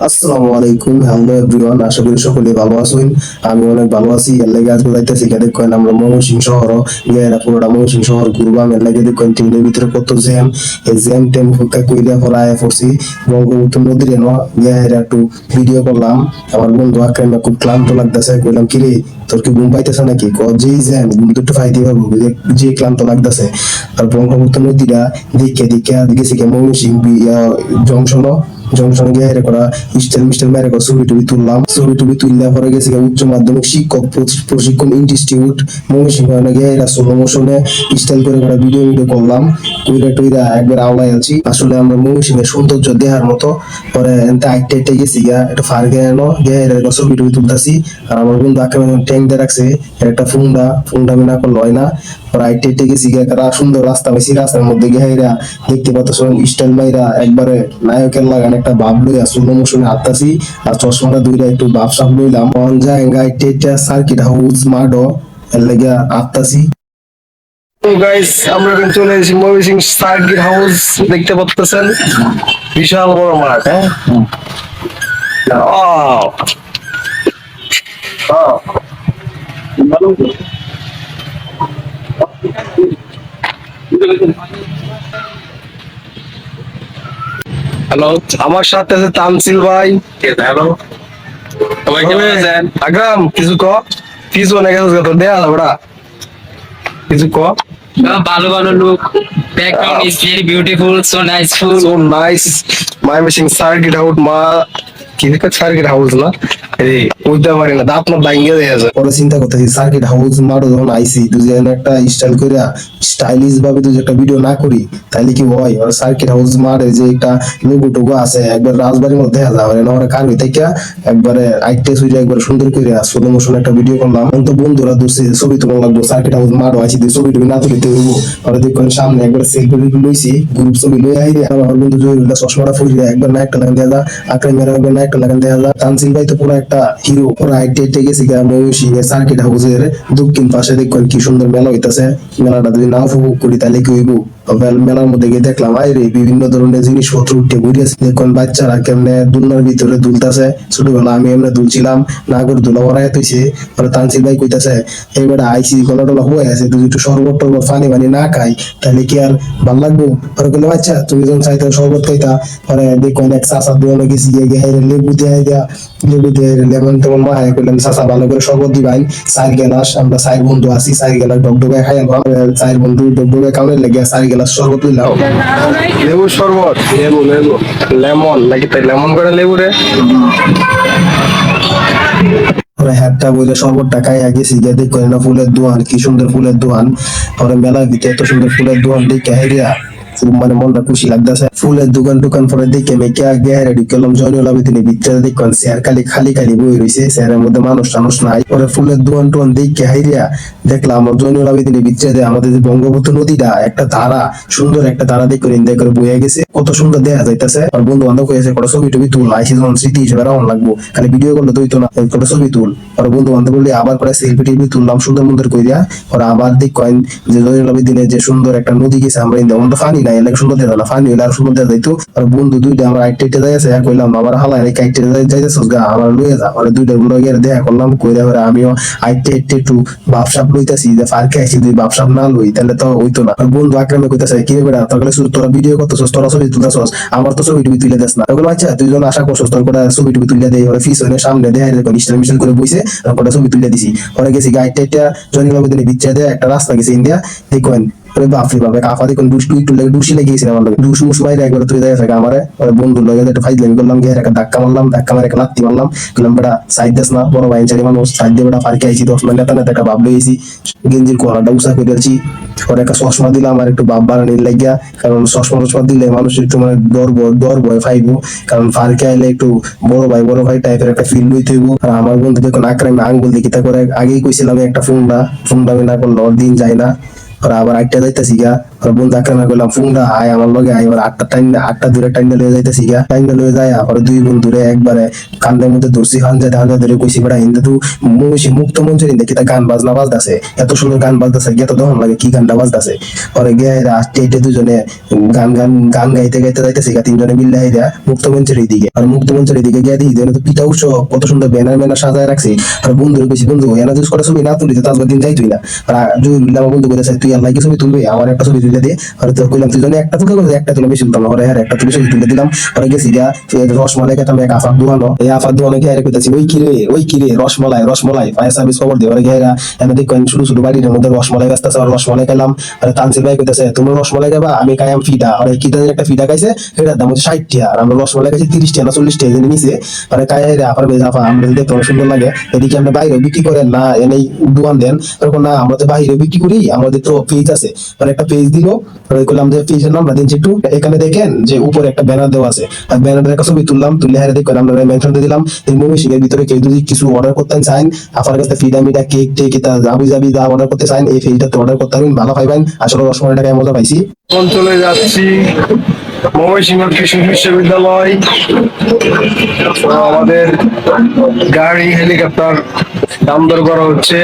আসসালামু আলাইকুম। Hello everyone, আশা করি সকলে ভালো আছেন। আমি অনেক ভালো আছি। এর লাগে আজকে যাইতেছি কে দেখেন, আমরা ময়মনসিংহ শহর। গিয়ে পুরোটা ময়মনসিংহ শহর, ঘুরবাম। এর লাগে দেখেন টিমের ভিতরে কত জ্যাম। এই জ্যাম টেম কইরা পরে আয়া পড়ছি। বঙ্গবন্ধু নদীর এনো গিয়ে একটু ভিডিও করলাম। আমার বন্ধু আক্রাম খুব ক্লান্ত লাগতেছে। কইলাম কি রে তোর কি ঘুম পাইতেছে নাকি? ক, যেই জ্যাম, ঘুম তো ফাইতে পারব যে- ক্লান্ত লাগতেছে। আর ব্রহ্মপুত্র নদীটা দিকে দিকে গেছি কে ময়মনসিংহ জংশন জংশন গিয়ে করা স্টাইল মিস্টাইল মেরে করা ছবি টবি তুললাম। ছবি টবি তুললে পরে গেছি উচ্চ মাধ্যমিক শিক্ষক প্রশিক্ষণ ইনস্টিটিউট। ময়মনসিংহ গিয়ে এরা সোলো মোশনে স্টাইল করে করা ভিডিও ভিডিও করলাম। কইরা টইরা একবার আওলাই আছি আসলে আমরা ময়মনসিংহের সৌন্দর্য দেখার মতো। পরে এনতে আইটে আইটে গেছি গিয়া একটা ফার গিয়ে এনো, গিয়ে এরা ছবি টবি তুলতাছি। আর আমার বন্ধু আক্রমণ ট্যাঙ্ক দিয়ে রাখছে। একটা ফুন্ডা ফুন্ডা আমি না করলে না। পরে আইটে আইটে গেছি একটা সুন্দর রাস্তা পাইছি, রাস্তার মধ্যে গিয়ে এরা দেখতে পাচ্ছ স্টাইল মাইরা একবারে নায়কের লাগান একটা ভাব লইয়া স্লো মোশনে হাঁটতাছি আর চশমাটা দুইটা একটু ভাব সাপ লইলাম অন জায়গা আইটে আইটে সার্কিট হাউস মাডো এর লাগিয়া হাঁটতাছি গাইস আমরা এখন চলে এসেছি ময়মনসিং সার্কিট হাউস দেখতে পাচ্ছেন বিশাল বড় মাঠ হ্যাঁ Wow! Wow! হ্যালো আমার সাথে আছে তামসিল ভাই। হ্যালো সবাই কেমন আছেন? আগ্রাম কিছু ক? কিছু অনেক আছে তো দেয়া ওরা কিছু ক? ভালো ভালো look. Background is very beautiful so নাইসফুল so nice my machine circuit out মা সার্কিট হাউস না, এই না, দাঁত পরে চিন্তা সার্কিট হাউস মারো যখন আইসি তুই যে একটা স্টাইল স্টাইলিশ ভাবে তুই একটা ভিডিও না করি কি হয়? সার্কিট হাউস মারে যে একটা আছে, একবার রাজবাড়ির মধ্যে দেখা একবারে আইটে একবার সুন্দর করে মোশন একটা ভিডিও করলাম। তো বন্ধুরা দোষে ছবি তোলা লাগবো সার্কিট হাউস মারো আইসি তুই ছবি না তুলিতে দেখবেন সামনে একবার সেলফি লইছি গ্রুপ ছবি লই আইরে আমার বন্ধু জহিরুল্লাহ চশমাটা ফুরিয়ে একবার না একটা একবার না একটা লাগান, দেখা যায় তানসিল ভাই তো পুরো একটা হিরো পুরো আইটে আইটে গেছি গা এর সার্কিট হাউসের দক্ষিণ পাশে দেখবেন কি সুন্দর মেলা হইতাছে। মেলাটা যদি না উপভোগ করি, তাহলে কি হইব? মেলার মধ্যে গিয়ে দেখলাম আই রে, বিভিন্ন ধরনের জিনিসপত্র উঠে ঘুরে দেখুন, বাচ্চারা কেমনে দুলনার ভিতরে দুলতাছে। ছোটবেলা আমি এমনি দুলছিলাম না করে দুলা ওরাই তুইছে পরে তানসিল ভাই কইতাছে এইবার আইসি গলা টলা হয়ে আছে, তুই একটু শরবত টরবত, পানি পানি না খাই তাহলে কি আর ভালো লাগবো? পরে বলল আচ্ছা তুমি যখন চাইতে শরবত খাইতা, পরে দেখুন, এক চাষা দোয়ানো গেছি, গিয়ে গিয়ে লেবু দিয়ে দিয়া লেবু দিয়ে লেমন তেমন মা করলেন চাষা ভালো করে শরবত দিবাই চার গেলাস, আমরা চার বন্ধু আছি, চার গেলাস ডগডগে খাই চার বন্ধু ডগডগে কামড়ে লেগে চার গেলাস শরবত লাও লেবু শরবত। লেবু লেবু। লেমন নাকি তাই লেমন করে লেবু রে? পরে হ্যাটটা বইলে শরবতটা আগে সিগা দেখ করে না ফুলের দোয়ান কি সুন্দর ফুলের দোয়ান। পরে মেলা ভিতরে এত সুন্দর ফুলের দোয়ান দেখে হেরিয়া খুব মানে মনটা খুশি লাগতেছে। ফুলের দোকান দোকান পরে দেখে মেকে আগে হেরে ঢুকলাম জয়নুল আবেদিনের ভিতরে দেখলাম চেয়ার খালি খালি খালি বই রয়েছে চেয়ারের মধ্যে মানুষ টানুষ নাই। পরে ফুলের দোকান টোয়ান দেখে হাইরিয়া দেখলাম, জয়নুল আবেদিনের ভিতরে যে আমাদের যে বঙ্গবন্ধু নদীটা, একটা ধারা সুন্দর একটা ধারা দেখে ইন্ডিয়া করে বইয়া গেছে। কত সুন্দর দেখা যাইতেছে। আর বন্ধু বান্ধব হয়েছে কত ছবি টবি তুল আইসি যখন স্মৃতি হিসেবে রাউন্ড লাগবো। খালি ভিডিও করলে তুই তো না কত ছবি তুল। আর বন্ধু বান্ধব বললে, আবার করে সেলফি টিভি তুললাম, সুন্দর মন্দির কইরা। আর আবার দেখ কয়েন যে জয়নুল আবেদিনের যে সুন্দর একটা নদী গেছে, আমরা ইন্ডিয়া তো ফানি নাই এলাকা সুন্দর দেখা না ফানি সুন্দর দেখা যাইতো আর বন্ধু দুইটা আমরা আইটে আইটে যাই আছে কইলাম আমার হালাই রেখে আইটে যাইতেছ গা, আমার লইয়া যা। আর দুইটা গুলো গিয়ে দেখা করলাম, কইরা করে আমিও আইটে আইটে একটু বাপসাপ লইতাছি, যে ফারকে আইছি তুই বাপসাপ না লই, তাহলে তো হইতো না। বন্ধু আক্রমে কইতাছে, কি রে বেটা তোর ভিডিও করতেছস, তোরা ছবি তুলতেছস, আমার তো ছবি টবি তুলে দেস না। ওগুলো আচ্ছা যখন আশা করছস, তোর করে ছবি টবি তুলে দেয় ফিস হইলে সামনে দেয় এরকম স্টাইল মিশন করে বইছে তারপরে ছবি তুলে দিছি। পরে গেছি গাইড টাইটা জনি বাবু দিনে বিচ্ছা দেয় একটা রাস্তা গেছে ইন্ডিয়া, দেখেন বাপরে বাপে কাফা দেখুন দুষ টুই টুলে দুষি লেগে গেছিল আমার লগে। দুষ মুষ বাইরে একবার তুই বন্ধুর লগে একটা ফাইজলামি করলাম একটা ধাক্কা মারলাম, ধাক্কা মারে একটা মারলাম। বেটা, সাইড দেস না, বড় চারি মানুষ, সাইড দিয়ে বেটা আইছি, দশ মিনিট একটা ভাব লইছি গেঞ্জির উষা করে একটা চশমা দিলাম, আর একটু বাপ বাড়ানির লাগিয়া, কারণ চশমা টশমা দিলে মানুষ একটু মানে ডর পাইবো। কারণ ফারকে আইলে একটু বড় ভাই বড় ভাই টাইপের একটা ফিল হইব। আর আমার বন্ধু দেখুন আক্রামে আঙ্গুল দেখি তা করে আগেই কইছিলাম একটা ফোনটা ফোনটা আমি না করলে, দিন যায় না। আর আবার আইটা যাইতেছি গা আর বন্ধু আক্রমণ করলাম আয় আমার লগে, আয়, এবার আটটা টাইম আটটা দূরে টাইম লয়ে যাইতেছি গা টাইম লয়ে যায় পরে দুই বন্ধু রে একবারে কান্দের মধ্যে ধরছি হান যায় হান ধরে কইছি, বেড়া হিন্দু তু মুশি মুক্ত মঞ্চের হিন্দে কিতা গান বাজনা বাজতাছে, এত সুন্দর গান বাজতাছে, গিয়ে তো তখন লাগে, কি গানটা বাজতাছে? পরে গিয়ে স্টেটে দুজনে গান গান গান গাইতে গাইতে যাইতেছি গা তিনজনে মিললে হাইরা মুক্ত মঞ্চের দিকে। আর মুক্ত মঞ্চের দিকে গিয়ে দিই তো পিতা উৎসব, কত সুন্দর ব্যানার ম্যানার সাজায় রাখছি। আর বন্ধুর বেশি বন্ধু এনা করে ছবি না তুলি, তো তাজবার দিন যাই তুই না আর জুই বন্ধু করে তুই আল্লাহ কি ছবি তুলবি? আমার একটা ছবি তুলে দিয়ে। আর তো কইলাম তুই একটা তুলে করে একটা তুলে বেশি তুলতাম আর হ্যাঁ একটা তুলে তুলে দিলাম আর গেছি গা রসমালাই খেতাম, এক আফার দোয়ানো এই আফার দোয়ানো গিয়ে আরে কইতাছি, ওই কিরে ওই কিরে রসমালাই রসমালাই। ফায়ার সার্ভিস খবর দিয়ে ওরা গিয়ে এনে দেখো শুরু শুরু বাড়ির মধ্যে রসমালাই ব্যস্ত আর রসমালাই খেলাম। আর তানসির ভাই কইতাছে তুমি রসমালাই খাবা, আমি খাইয়াম ফিডা। আর কি জানি একটা ফিডা খাইছে, সেটার দাম হচ্ছে ষাট টাকা আর আমরা রসমালাই খাইছি তিরিশ টাকা না চল্লিশ জেনে নিছে। আর খাই আফার বেশ আফা, আমরা দেখতে অনেক সুন্দর লাগে। এদিকে আমরা বাইরে বিক্রি করেন না, এনেই দোকান দেন। এরকম না, আমরা তো বাইরে বিক্রি করি, আমাদের তো পেজ আছে। আর একটা পেজ দিল করলাম আমাদের পেজের নাম দিন একটু। এখানে দেখেন যে উপরে একটা ব্যানার দেওয়া আছে। আর ব্যানারের একটা ছবি তুললাম তুলে হারে দেখে আমরা মেনশন দিলাম। এই মুভি শিখের ভিতরে কেউ যদি কিছু অর্ডার করতে চান, আপনার কাছে ফিডা মিডা কেক টেক তা যাবি যাবি যা অর্ডার করতে চান, এই ফিডটা অর্ডার করতে পারবেন। ভালো পাইবেন। আসলে রসমালাই টাকায় মজা পাইছি। অঞ্চলে চলে যাচ্ছি। ময়মনসিংহ কৃষি বিশ্ববিদ্যালয়, আমাদের গাড়ি, হেলিকপ্টার, দাম দর করা হচ্ছে।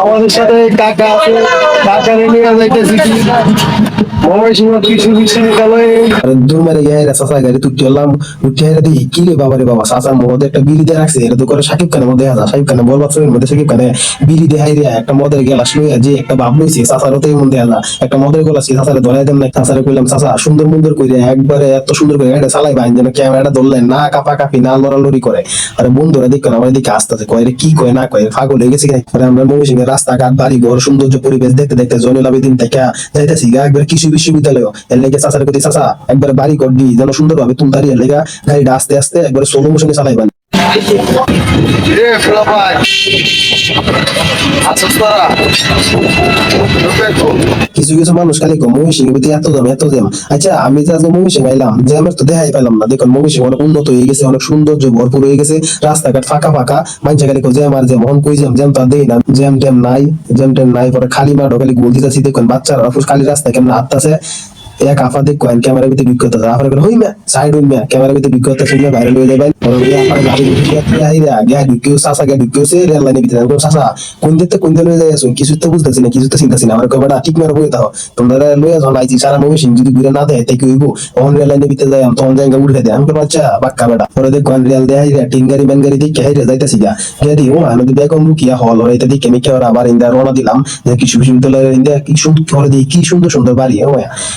আমাদের সাথে টাকা আছে, টাকা নিয়ে যাইতেছি। দেখি একটা বিড়ি করে দেখা রে দেখা কি সুন্দর মুন্দর কইরে একবারে এত সুন্দর করে এটা বাইন যেন ক্যামেরাটা ধরলেন না কাপা কাপি, না লড়ালড়ি করে। আর বন্ধুরা দেখেন আমার দিকে আসতে আছে কয় কি কয়, না কয়, পাগল হয়ে গেছে রাস্তাঘাট বাড়ি ঘর সৌন্দর্য পরিবেশ দেখতে দেখতে জয়নুল আবেদিন থেকে যাইতেছি একবার কৃষি বিশ্ববিদ্যালয়। এর লেগে চাষার প্রতি চাচা, একবার বাড়ি কর দি যেন সুন্দরভাবে তুলতারি এর লেগে গাড়িটা আস্তে আস্তে একবার সোলো মোশনে চালাইবেন। রে আচ্ছা তারা। কিছু কিছু মানুষ খালি এত দাম এত দাম। আচ্ছা আমি যে আজকে যে আমার তো দেখাই পেলাম না। দেখুন অনেক উন্নত হয়ে গেছে, অনেক সৌন্দর্য ভরপুর হয়ে গেছে, রাস্তাঘাট ফাঁকা ফাঁকা। মানুষ খালি জ্যাম আর জ্যাম হন কই জ্যাম জ্যাম তো দেই না। জ্যাম নাই জ্যাম ট্যাম নাই, পরে খালি মাঠও খালি গোল দিতেছি। দেখুন, বাচ্চারা খালি রাস্তায় কেমন হাঁটতেছে। এক আফা দেখ কোয়েন ক্যামেরা ভিতরে বিক্রত আফার করে হই মে সাইড হই মে ক্যামেরা ভিতরে বিক্রত শুনলে ভাইরাল হয়ে যাবে পরে ওই আফার গাড়ি ভিতরে আই রা গা ঢুকিও সাসা গা ঢুকিও সে রেল লাইনে ভিতরে কোন সাসা কোন দিতে কোন দিতে লয়ে আসুন কিছু তো বুঝতেছি না কিছু তো চিন্তাছি না। আমার কয়টা ঠিক মেরে বই দাও তোমরা লয়ে যাও আইছি সারা সিং যদি ঘুরে না দেয় তাই কি হইব অন রেল লাইনে ভিতরে যাই তখন জায়গা উঠে দেয়। আমি তো বাচ্চা বাক্কা বেটা। পরে দেখ কোন রেল দেয় রা টিন গাড়ি, ব্যান গাড়ি দেখে হাইরে যাইতাছি গা। গেদি ও আমি তো বেগম রুকিয়া হল এটা দেখে আমি কেউ আবার ইন্দা রওনা দিলাম? কৃষি বিশ্ববিদ্যালয়ের ইন্দা, কি সুন্দর দিই কি সুন্দর সুন্দর বাড়ি, ও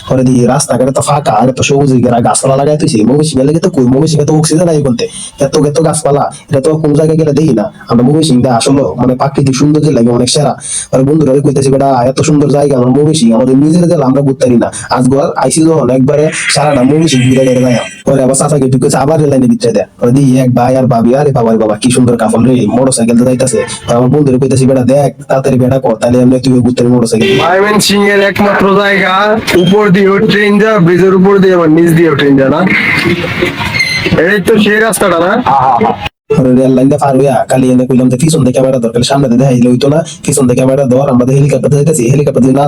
পরে রাস্তাঘাটে তো ফাঁকা, আর এত সবুজ গাছপালা লাগাই তুই মুভি সিংহে লেগে তো কই? সিংহে তো অক্সিজেন নাই বলতে। এত এত গাছপালা, এটা তো কোন জায়গায় গেলে দেখি না। আমরা মুভি সিংটা আসলে মানে প্রাকৃতিক সৌন্দর্য লাগে অনেক সেরা। আর বন্ধুরা কইতেছি, বেটা, এত সুন্দর জায়গা, আমরা মুভি সিং আমাদের নিজের জেলা, আমরা বুঝতে না। আজ গর আইসি যখন একবারে সারাটা মুভি সিং ঘুরে গেলে যায়। পরে আবার চাচাকে ঢুকেছে আবার লাইনে ভিতরে দেয়। দিই এক ভাই আর ভাবি আরে বাবা বাবা, কি সুন্দর কাফল রে মোটর সাইকেল তো যাইতাছে। আমার বন্ধুরা কইতেছি, বেটা, দেখ, তাড়াতাড়ি বেটা কর তাহলে আমরা তুই ঘুরতে মোটর সাইকেল সিং এর একমাত্র জায়গা, উপর দিয়েও ট্রেন যা ব্রিজের উপর দিয়ে আবার নিচ ট্রেন যা না। এই তো সেই রাস্তাটা না? হেলিকপ্টার হেলিকপ্টার না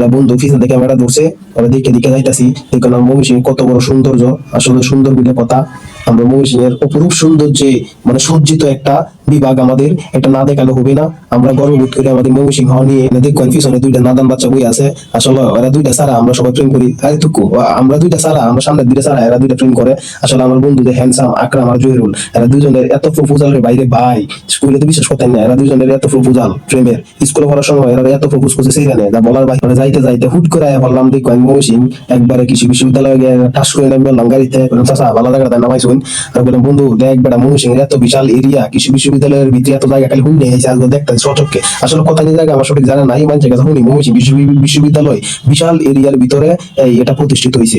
না বন্ধু, পিছন ধরছে দেখে দেখে যাইতাছি দেখুন আমার কত বড় সৌন্দর্য, আসলে সুন্দর বলে কথা। আমরা মমি সিং এর অপরূপ সৌন্দর্যে মানে সজ্জিত একটা বিভাগ আমাদের, এটা না দেখালে হবে না। আমরা গর্ববোধ করি আমাদের মমি সিংহ নিয়ে দেখুন পিছনে দুইটা নাদান বাচ্চা বই আছে। আসলে ওরা দুইটা সারা আমরা সবাই প্রেম করি। আরে তুকু আমরা দুইটা সারা আমরা সামনের দুইটা সারা এরা দুইটা প্রেম করে। আসলে আমার বন্ধুদের হ্যান্ডসাম আকরাম আর জহিরুল, এরা দুজনের এত প্রপোজালের বাইরে ভাই। স্কুলে তো বিশ্বাস করতেন না, এরা দুজনের এত প্রপোজাল প্রেমের। স্কুলে পড়ার সময় এরা এত প্রপোজ করছে, সেই জানে যা বলার বাইরে যাইতে যাইতে হুট করে আয়া বললাম, দেখো, আমি মৌসিং একবারে কৃষি বিশ্ববিদ্যালয়ে গিয়ে টাস করে নেবে বললাম গাড়িতে চাচা ভালো জায়গা দেয় নামাই শুন আর বললাম, বন্ধু, দেখ বেটা মৌসিং এত বিশাল এরিয়া কৃষি বিশ্ববিদ্যালয়ের ভিতরে এত জায়গা খালি হুন্ডে এসে আজকে দেখতে সচককে আসলে কথা নিয়ে জায়গা আমার সঠিক জানা নাই মানুষের কাছে হুনি মৌসিং বিশ্ববিদ্যালয়, বিশাল এরিয়ার ভিতরে, এই এটা প্রতিষ্ঠিত হয়েছে।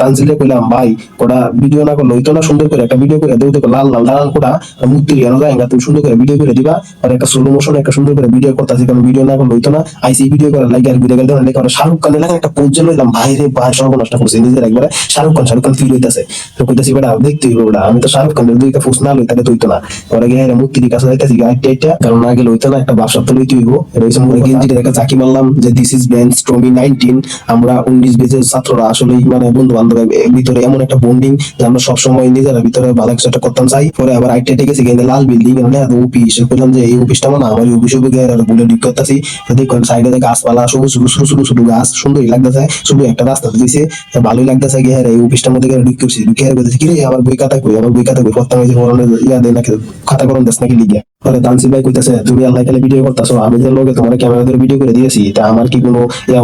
তানজিলে কইলাম, ভাই, কোটা ভিডিও না করলে হইতো না, সুন্দর করে একটা ভিডিও করে দেও, দেখো লাল লাল দাঁড়ান কোটা মুক্তি লিয়ানো যায় না তুমি সুন্দর করে ভিডিও করে দিবা। আর একটা স্লো মোশন একটা সুন্দর করে ভিডিও করতেছি কারণ ভিডিও না করলে হইতো না। আইসি ভিডিও করার লাগে আর ভিডিও গেলে অনেক শাহরুখ খানের লাগে একটা পোজ লইলাম, ভাই রে, ভাই সর্বনষ্ট করছে, নিজের একবারে শাহরুখ খান শাহরুখ খান ফিল হইতাছে। তো কইতাছি, বেটা দেখতে হইব বেটা আমি তো শাহরুখ খানের দুইটা ফুস না লই, তাহলে তো না। পরে গিয়ে না না আমরা উনিশ ছাত্ররা আসলে মানে বন্ধু বান্ধবের ভিতরে এমন একটা সবসময় নিজেরা ভিতরে ভালো কিছু একটা করতাম চাই পরে আবার লাল বিল্ডিং মানে অফিস বললাম যে, এই অফিসটা মানে আমার অফিসে আর করতেছি। দেখুন সাইডে গাছপালা, সবুজ সবুজ ছোট গাছ, সুন্দরই লাগতেছে শুধু একটা রাস্তা দিয়েছে ভালোই লাগতেছে গিয়ে এই অফিসটার মধ্যে গিয়ে ঢুকে আর বলতেছি, কি রে আমার বই খাতা কই আমার বই খাতা কই? ইয়া দেয় নাকি, খাতা করন দেশ নাকি লিখে পরে তানসি ভাই কইতাছে তুমি আল্লাহ কালে ভিডিও করতেছো, আমি যে লোকে তোমার ক্যামেরা ধরে ভিডিও করে দিয়েছি, তা আমার কি কোনো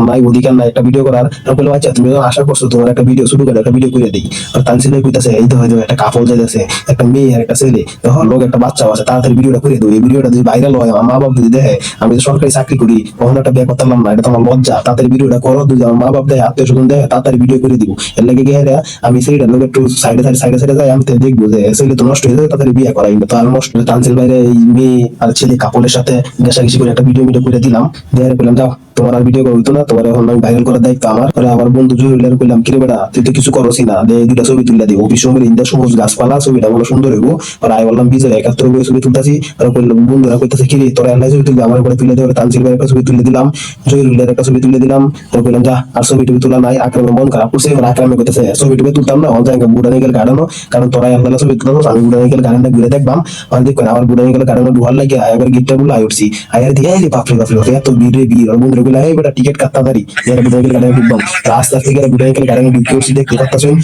নাই অধিকার নাই একটা ভিডিও করার? আমি আচ্ছা তুমি যখন আশা করছ তোমার একটা ভিডিও শুরু করে একটা ভিডিও করে দিই। আর তানসি ভাই কইতাছে, এই তো হয়তো একটা কাপল যাইতেছে, একটা মেয়ে আর একটা ছেলে তখন লোক একটা বাচ্চাও আছে, তাড়াতাড়ি ভিডিওটা করে দিই এই ভিডিওটা যদি ভাইরাল হয়, আমার মা বাপ যদি দেখে, আমি তো সরকারি চাকরি করি, কখনো একটা বিয়ে করতাম না, এটা তো আমার লজ্জা। তাড়াতাড়ি ভিডিওটা করো, যদি আমার মা বাপ দেয় আত্মীয় স্বজন দেয় তাড়াতাড়ি ভিডিও করে দিব এর লাগে গিয়ে আমি ছেলেটার লোক একটু সাইডে সাইডে সাইডে সাইডে যাই, আমি দেখব যে, ছেলে তো নষ্ট হয়ে যাবে, তাড়াতাড়ি বিয়ে করাই। তো আর নষ্ট টানসিল বাইরে এই মেয়ে আর ছেলে কাপড়ের সাথে ঘেসাঘেসি করে একটা ভিডিও ভিডিও করে দিলাম। দেওয়ার পেলাম যাও। তোমার ভিডিও করতো না? তোমার এখন আমি ভাইরাল করার দায়িত্ব আমার। পরে আমার বন্ধু জহিরুলের কইলাম, কিরে বেটা, তুই তো কিছু করছি না। দে দুটা ছবি তুলে দিই অফিস সময় ইন্দা সবুজ গাছপালা, ছবিটা বলো সুন্দর হইব। আর আমি বললাম বিজয় একাত্তর করে ছবি তুলতাছি। আর কইলাম, বন্ধুরা কইতাছে, কিরে, তোরা আল্লাহ ছবি তুলবি? আমার করে তুলে দেবে তানসিল ভাইয়ের একটা ছবি তুলে দিলাম। জহিরুলের একটা ছবি তুলে দিলাম। আর কইলাম, যা, আর ছবি টবি তোলা নাই। আক্রমে মন খারাপ করছে, এবার আক্রমে কইতাছে ছবি টবি তুলতাম না অঞ্চাঙ্গ বুড়ানিকেল গার্ডেনও কারণ তোরা আল্লাহ ছবি তুলতাম আমি বুড়ানিকেল গার্ডেনটা ঘুরে দেখবাম। আর দেখবেন আমার বুড়ানিকেল গার্ডেনে ঢুয়ার লাগে আবার গিটটা বলে আই উঠছি। আয়ার দিয়ে বাপরে বাপরে এত ভিড় ভিড়। বন্ধুরা গুলো এই বেটা টিকিট কাটতে পারি। এর বুড়ানিকেল গার্ডেনে ঢুকবাম রাস্তা থেকে বুড়ানিকেল গার্ডেনে ঢুকে উঠছি দেখতে পাচ্ছেন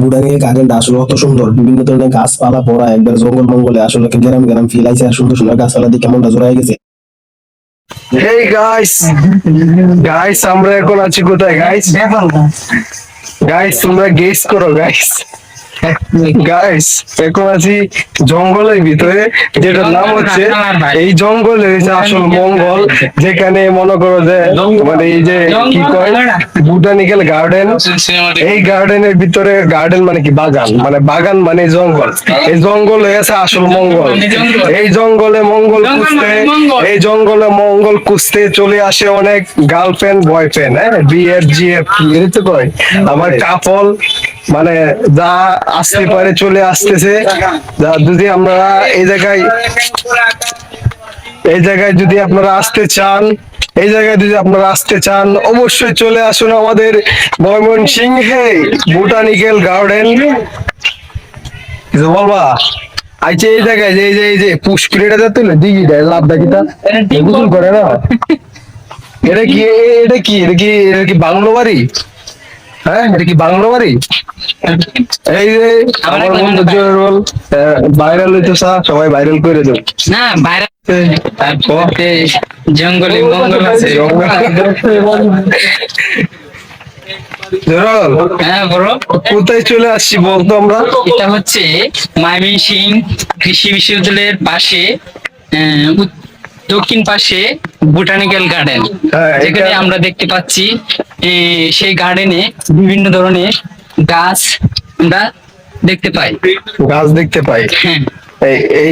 বুড়ানিকেল গার্ডেনটা আসলে অত সুন্দর। বিভিন্ন ধরনের গাছপালা ভরা একবার জঙ্গল মঙ্গলে আসলে গ্রাম গ্রাম ফিল আইছে আর সুন্দর সুন্দর গাছপালা দিয়ে কেমনটা জোড়াই গেছে। হেই গাইস গাইস আমরা এখন আছি কোথায় গাইস গাইস তোমরা গেস করো গাইস গাইস এখন আছি জঙ্গলের ভিতরে যেটার নাম হচ্ছে এই জঙ্গলে হচ্ছে আসল মঙ্গল যেখানে মনে করো যে মানে এই যে কি কয়? বুটানিক্যাল গার্ডেন এই গার্ডেনের ভিতরে গার্ডেন মানে কি? বাগান। মানে বাগান মানে জঙ্গল। এই জঙ্গল হয়েছে আসল মঙ্গল। এই জঙ্গলে মঙ্গল খুঁজতে এই জঙ্গলে মঙ্গল খুঁজতে চলে আসে অনেক গার্লফ্রেন্ড বয়ফ্রেন্ড হ্যাঁ? বিএফ জিএফ কি এর তো কয়? আমার কাপল মানে যা আসতে পারে চলে আসতেছে যা যদি আমরা এই জায়গায় এই জায়গায় যদি আপনারা আসতে চান এই জায়গায় যদি আপনারা আসতে চান অবশ্যই চলে আসুন আমাদের ময়মন সিংহে বোটানিক্যাল গার্ডেন। কিছু বলবা? আচ্ছা এই জায়গায় যে এই যে এই যে পুষ্করিটা যাতে দিঘিটা লাভ দেখিটা গোসল করে না? এটা কি এটা কি এটা কি এটা কি বাংলো বাড়ি? হ্যাঁ এটা কি বাংলো বাড়ি? এই যে আমার বন্ধু জয়রুল ভাইরাল সবাই ভাইরাল করে দেব। না তারপরে জঙ্গলে মঙ্গল আছে। হ্যাঁ কোথায় চলে আসছি বলতো আমরা? এটা হচ্ছে ময়মনসিং কৃষি বিশ্ববিদ্যালয়ের পাশে দক্ষিণ পাশে বোটানিক্যাল গার্ডেন। হ্যাঁ, যেখানে আমরা দেখতে পাচ্ছি সেই গার্ডেনে বিভিন্ন ধরনের গাছ আমরা দেখতে পাই। গাছ দেখতে পাই। হ্যাঁ।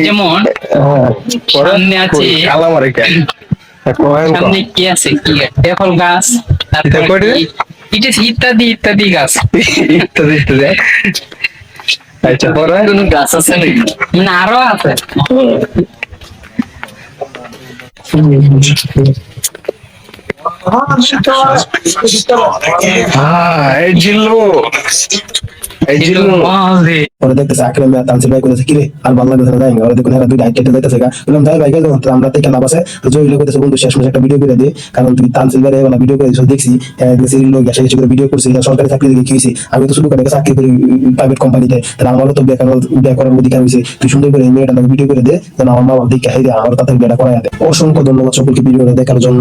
যেমন হ্যাঁ, সামনে আছে। সামনে কি আছে? কি দেখল গাছ তারপর ইত্যাদি ইত্যাদি গাছ। ইত্যাদি ইত্যাদি। আচ্ছা পরে? কোন গাছ আছে নাকি? মানে আরও আছে। হ্যাঁ এই জিল্লু এই জিল্লু মহাজে পরে দেখতেছে আক্রমে তানসিল ভাই কইতেছে কিরে আর ভালো লাগতেছে যাই ওরা দেখুন এরা দুই ডাইট যাইতেছে গা। বললাম যাই ভাই গেল আমরা থেকে লাভ আছে। জয় লোক কইতেছে বন্ধু শেষ মাসে একটা ভিডিও করে দে কারণ তুই তানসিল ভাই এবার ভিডিও করে দিছিস দেখছি লোক গেছে কিছু করে ভিডিও করছিস সরকারি চাকরি দিকে কি হইছে? আমি তো শুরু করে চাকরি করি প্রাইভেট কোম্পানিতে তাহলে আমারও তো বিয়ে করার বিয়ে করার অধিকার হইছে। তুই সুন্দর করে মেয়েটা ভিডিও করে দে যেন আমার মা বাবা দেখে হাই আমার বিয়েটা দে। অসংখ্য ধন্যবাদ সকলকে ভিডিওটা দেখার জন্য।